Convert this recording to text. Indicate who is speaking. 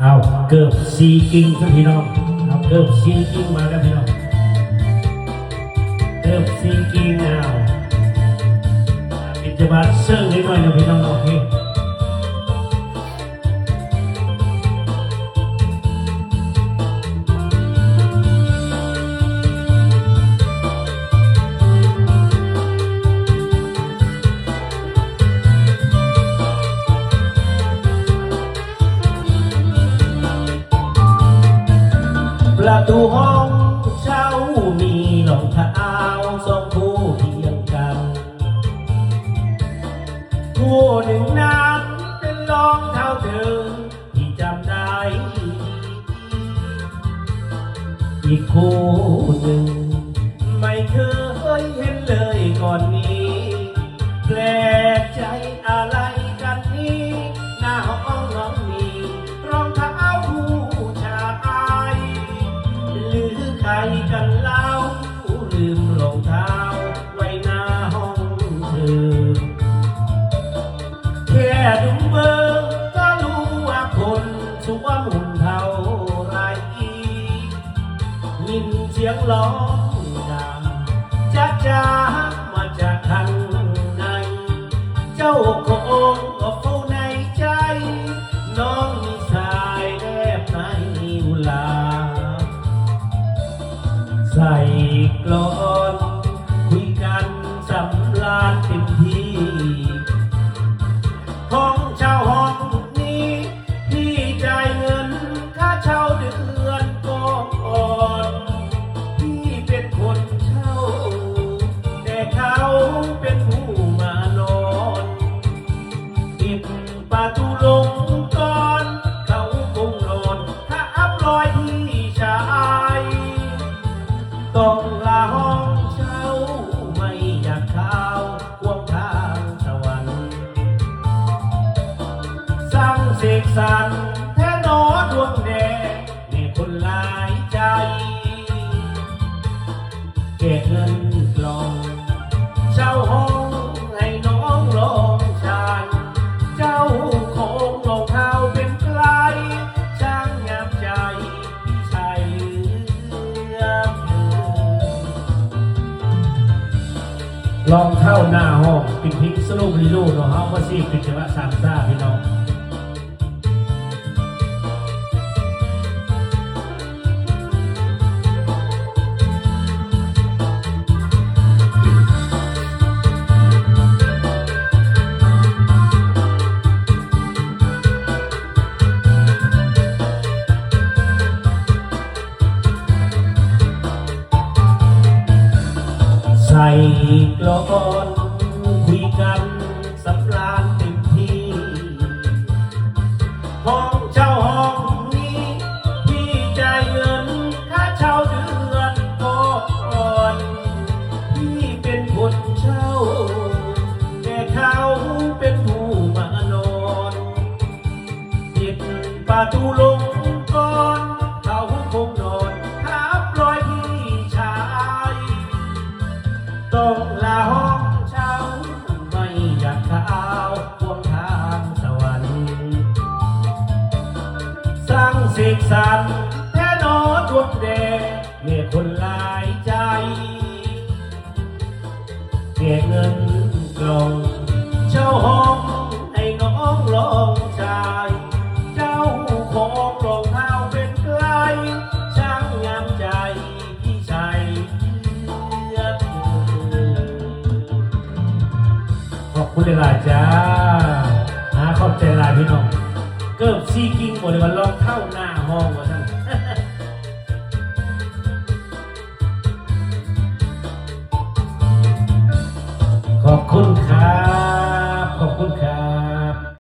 Speaker 1: เอาเกือบซีกิ้งครับพี่น้องเอาเกือบซีกิ้งมาแล้วพี่น้องเกือบซีกิ้งเอาปิดจะบาเซิร์งนิดหน่อยนะพี่น้องโอเค ประตูห้องเช่ามีรองเท้าสองคู่เทียงกัน คู่หนึ่งนั้นเป็นรองเท้าเธอที่จำได้ อีกคู่หนึ่ง สวมหุ่นเท่าไรยินเสียงร้องดังจ้าจ้ามาจากข้างใน เจ้าของก็เฝ้าในใจ น้องมีสายแนบในอุลา ใส่กลอ ปิดปะตูลงก่อนเขาคงนอนถ้าอับรอยที่ชายต้องลาห้องเช่าไม่อยากเข้าวควงทางสวรรค์สร้างเสกสรรแท้นอดวงแดงในคนหลายใจเก็บเงินกลองเช่าห้อง ลองเข้าหน้าห้องปิดพิกสโลบริโลเนาะเฮาก็ซีปิดจังหวะสามซ่าพี่น้อง กลอนคุยกันสำราญเต็มที่ ห้องเช่าห้องนี้พี่จ่ายเงินค่าเช่าเดือนก่อนพี่เป็นคนเช่า แต่เขาเป็นผู้มานอนปิดประตูลงก่อน ต้องลาห้องเช้า ไม่อยากเอาพวงทางสวรรค์สร้างเสกสรรแท้นอดวงแดงเมื่อคนหลายใจเก็บเงินกล่องเช่าห้อง คุณเดลาจ้าหาขอบใจลายพี่น้อง เกิบซีกิ้งหมดเลยวันลองเข้าหน้าห้องว่า